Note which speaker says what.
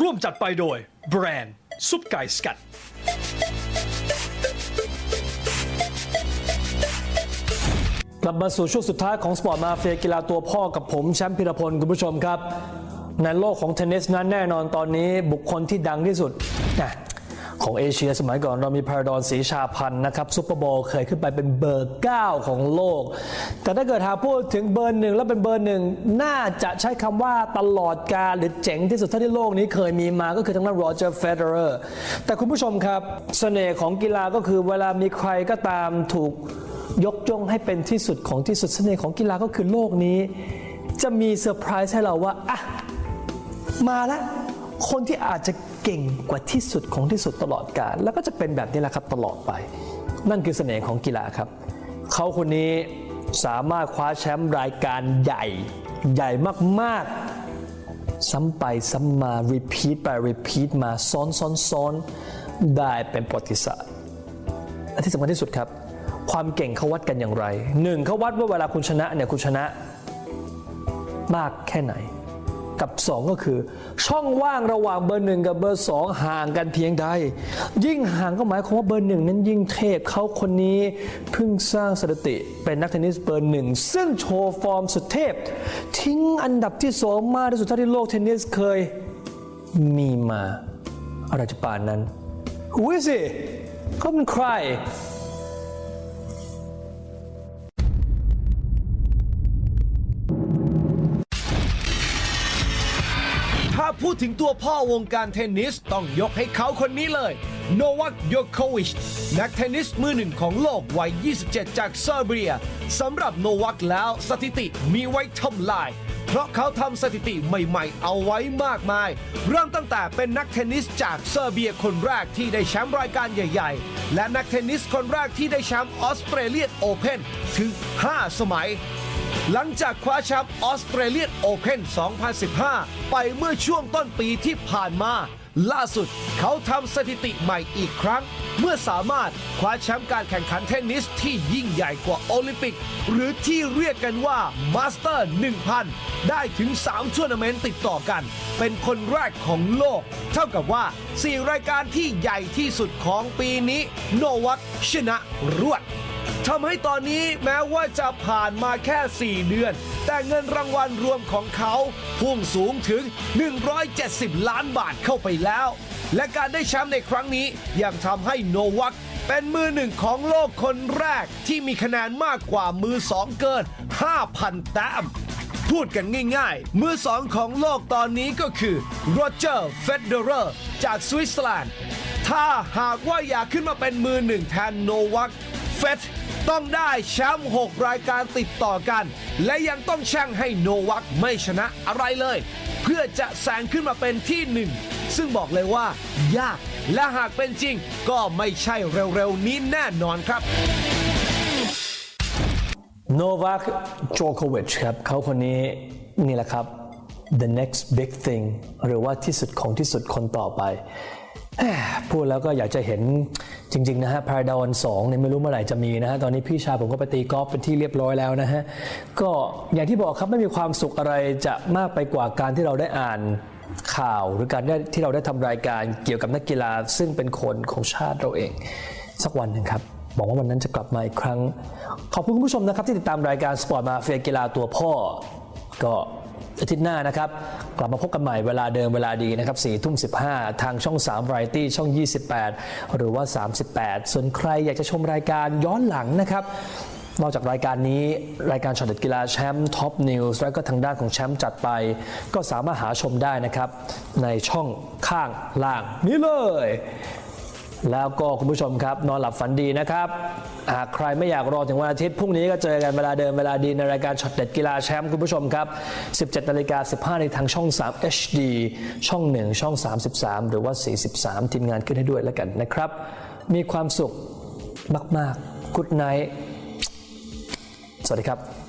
Speaker 1: ร่วมจัดไปโดย แบรนด์ ซุปไก่สกัด
Speaker 2: กลับมาสู่ช่วงสุดท้ายของสปอร์ตมาเฟียกีฬาตัวพ่อกับผมแชมป์พิรพลคุณผู้ชมครับ ในโลกของเทนนิสนั้นแน่นอนตอนนี้บุคคลที่ดังที่สุดนะ ของเอเชียสมัยก่อนเรามีพาราดอนศรีชาพันธ์นะครับซุปเปอร์โบเคยขึ้นไปเป็นเบอร์ 9 ของโลก แต่ถ้าเกิดหาพูดถึงเบอร์หนึ่งแล้วเป็นเบอร์หนึ่งน่าจะใช้คำว่าตลอดกาลหรือเจ๋งที่สุดเท่าที่โลกนี้เคยมีมาก็คือทางด้านโรเจอร์เฟเดอร์แต่คุณผู้ชมครับเสน่ห์ของกีฬาก็คือเวลามีใครก็ตามถูกยกย่องให้เป็นที่สุดของที่สุดเสน่ห์ของกีฬาก็คือโลกนี้ จะมีเซอร์ไพรส์ให้เราว่าอะมาแล้ว คนที่อาจจะเก่งกว่าที่สุดของที่สุดตลอดกาลแล้วก็จะเป็นแบบนี้แหละครับตลอดไป นั่นคือเสน่ห์ของกีฬาครับ เขาคนนี้สามารถคว้าแชมป์รายการใหญ่ใหญ่มากๆ ซ้ำไปซ้ำมา repeat ไป repeat มาซ้อนซ้อนซ้อนได้เป็นประวัติศาสตร์และที่สำคัญที่สุดครับ ความเก่งเขาวัดกันอย่างไรหนึ่งเขาวัดว่าเวลาคุณชนะเนี่ยคุณชนะมากแค่ไหน กับ 2 ก็คือ ช่องว่างระหว่างเบอร์หนึ่งกับเบอร์สองห่างกันเพียงใด ยิ่งห่างก็หมายความว่าเบอร์หนึ่งนั้นยิ่งเทพเขาคนนี้เพิ่งสร้างสถิติเป็นนักเทนนิสเบอร์หนึ่งซึ่งโชว์ฟอร์มสุดเทพ ทิ้งอันดับที่สองมากที่สุดเท่าที่โลกเทนนิสเคยมีมาอะไรจะปานนั้นหูยสิเขาเป็นใคร
Speaker 3: พูดถึงตัวพ่อวงการเทนนิสต้องยกให้เขาคนนี้เลย โนวัคโยโควิช นักเทนนิสมือหนึ่งของโลกวัย 27 จากเซอร์เบียสำหรับโนวัคแล้วสถิติมีไว้ทำลาย เพราะเขาทำสถิติใหม่ๆ เอาไว้มากมาย เริ่มตั้งแต่เป็นนักเทนนิสจากเซอร์เบียคนแรกที่ได้แชมป์รายการใหญ่ ๆ และนักเทนนิสคนแรกที่ได้แชมป์ออสเตรเลียนโอเพนถึง 5 สมัย หลังจากคว้าแชมป์ออสเตรเลียนโอเพน2015 ไปเมื่อช่วงต้นปีที่ผ่านมา ล่าสุดเขาทำสถิติใหม่อีกครั้ง เมื่อสามารถคว้าแชมป์การแข่งขันเทนนิสที่ยิ่งใหญ่กว่าโอลิมปิก หรือที่เรียกกันว่ามาสเตอร์ 1000 ได้ถึง 3ทัวร์นาเมนต์ติดต่อกัน เป็นคนแรกของโลก เท่ากับว่า 4 รายการที่ใหญ่ที่สุดของปีนี้ โนวัคชนะรวด ทำให้ตอนนี้แม้ว่าจะผ่านมาแค่ 4 เดือน แต่เงินรางวัลรวมของเขาพุ่งสูงถึง 170 ล้านบาทเข้าไปแล้ว และการได้แชมป์ในครั้งนี้ยังทำให้โนวัคเป็นมือหนึ่งของโลกคนแรกที่มีคะแนนมากกว่ามือสองเกิน 5,000 แต้ม พูดกันง่ายๆ มือสองของโลกตอนนี้ก็คือโรเจอร์เฟเดอร์จากสวิตเซอร์แลนด์ ถ้าหากว่าอยากขึ้นมาเป็นมือหนึ่งแทนโนวัคเฟส ต้องได้แชมป์6รายการติดต่อกัน และยังต้องแช่งให้โนวัคไม่ชนะอะไรเลย เพื่อจะแซงขึ้นมาเป็นที่หนึ่งซึ่งบอกเลยว่ายาก และหากเป็นจริง ก็ไม่ใช่เร็วๆนี้แน่นอนครับ
Speaker 2: โนวัคโจโควิชครับเขาคนนี้นี่แหละครับ the next big thing หรือว่าที่สุดของที่สุดคนต่อไป พูดแล้วก็อยากจะเห็นจริง ๆ นะฮะพาราดอนสองเนี่ยไม่รู้เมื่อไหร่จะมีนะฮะ ตอนนี้พี่ชายผมก็ไปตีกอล์ฟเป็นที่เรียบร้อยแล้วนะฮะ ก็อย่างที่บอกครับไม่มีความสุขอะไรจะมากไปกว่าการที่เราได้อ่านข่าว หรือการได้ที่เราได้ทำรายการเกี่ยวกับนักกีฬา ซึ่งเป็นคนของชาติเราเอง สักวันหนึ่งครับบอกว่าวันนั้นจะกลับมาอีกครั้ง ขอบคุณคุณผู้ชมนะครับที่ติดตามรายการสปอร์ตมาเฟียกีฬาตัวพ่อ ก็ อาทิตย์หน้านะครับ กลับมาพบกันใหม่เวลาเดิมเวลาดีนะครับ4ทุ่ม 15 ทางช่อง3 Variety ช่อง 28 หรือว่า 38 ส่วนใครอยากจะชมรายการย้อนหลังนะครับนอกจากรายการนี้รายการช็อตเด็ดกีฬาแชมป์ท็อปนิวส์และก็ทางด้านของแชมป์จัดไป ก็สามารถหาชมได้นะครับ ในช่องข้างล่างนี้เลย แล้วก็คุณผู้ชมครับ นอนหลับฝันดีนะครับ หากใครไม่อยากรอถึงวันอาทิตย์พรุ่งนี้ก็เจอกันเวลาเดิมเวลาดีในรายการช็อตเด็ดกีฬาแชมป์คุณผู้ชมครับ 17นาฬิกา15ในทางช่อง 3 HD ช่อง 1 ช่อง 33 หรือว่า 43 ทีมงานขึ้นให้ด้วยแล้วกันนะครับ มีความสุขมากๆ Good night สวัสดีครับ